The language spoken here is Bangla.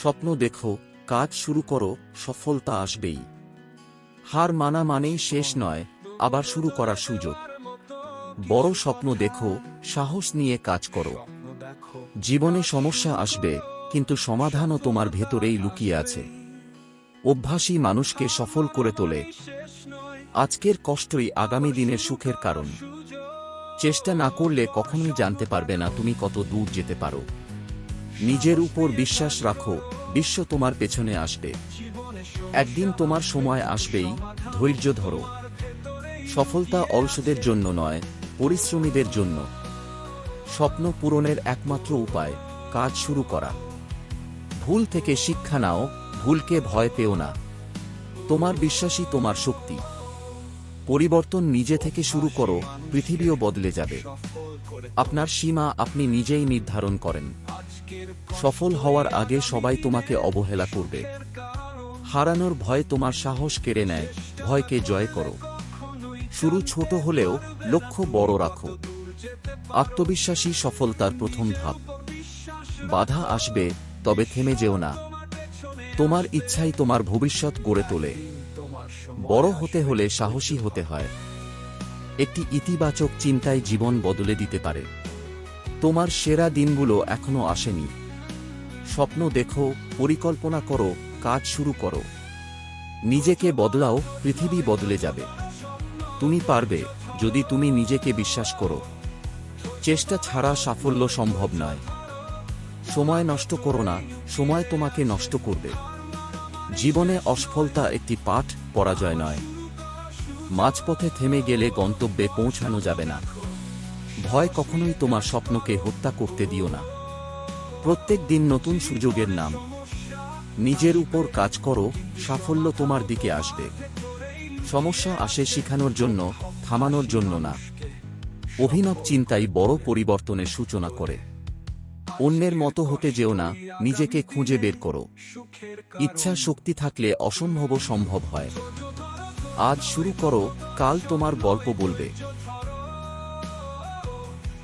স্বপ্ন দেখো, কাজ শুরু করো, সফলতা আসবেই। হার মানা মানেই শেষ নয়, আবার শুরু করার সুযোগ। বড় স্বপ্ন দেখো, সাহস নিয়ে কাজ করো। জীবনে সমস্যা আসবে, কিন্তু সমাধানও তোমার ভেতরেই লুকিয়ে আছে। অভ্যাসী মানুষকে সফল করে তোলে। আজকের কষ্টই আগামী দিনের সুখের কারণ। চেষ্টা না করলে কখনোই জানতে পারবে না তুমি কত দূর যেতে পারো। নিজের উপর বিশ্বাস রাখো, বিশ্ব তোমার পেছনে আসবে। একদিন তোমার সময় আসবেই, ধৈর্য ধরো। সফলতা অলসদের জন্য নয়, পরিশ্রমীদের জন্য। স্বপ্ন পূরণের একমাত্র উপায়, কাজ শুরু করা। ভুল থেকে শিক্ষা নাও, ভুলকে ভয় পেও না। তোমার বিশ্বাসই তোমার শক্তি। পরিবর্তন নিজে থেকে শুরু করো, পৃথিবীও বদলে যাবে। আপনার সীমা আপনি নিজেই নির্ধারণ করেন। সফল হওয়ার আগে সবাই তোমাকে অবহেলা করবে। হারানোর ভয় তোমার সাহস কেড়ে নেয়, ভয়কে জয় করো। শুরু ছোট হলেও লক্ষ্য বড় রাখো। আত্মবিশ্বাসী সফলতার প্রথম ধাপ। বাধা আসবে, তবে থেমে যেও না। তোমার ইচ্ছাই তোমার ভবিষ্যৎ গড়ে তোলে। বড় হতে হলে সাহসী হতে হয়। একটি ইতিবাচক চিন্তায় জীবন বদলে দিতে পারে। তোমার সেরা দিনগুলো এখনও আসেনি। স্বপ্ন দেখো, পরিকল্পনা করো, কাজ শুরু করো। নিজেকে বদলাও, পৃথিবী বদলে যাবে। তুমি পারবে, যদি তুমি নিজেকে বিশ্বাস করো। চেষ্টা ছাড়া সাফল্য সম্ভব নয়। সময় নষ্ট করো না, সময় তোমাকে নষ্ট করবে। জীবনে অসফলতা একটি পাঠ, পরাজয় নয়। মাঝপথে থেমে গেলে গন্তব্যে পৌঁছানো যাবে না। ভয় কখনোই তোমার স্বপ্নকে হত্যা করতে দিও না। প্রত্যেক দিন নতুন সুযোগের নাম। নিজের উপর কাজ করো, সাফল্য তোমার দিকে আসবে। সমস্যা আসে শিখানোর জন্য, থামানোর জন্য না। অভিনব চিন্তাই বড় পরিবর্তনের সূচনা করে। অন্যের মতো হতে যেও না, নিজেকে খুঁজে বের করো। ইচ্ছা শক্তি থাকলে অসম্ভব সম্ভব হয়। আজ শুরু করো, কাল তোমার গল্প বলবে।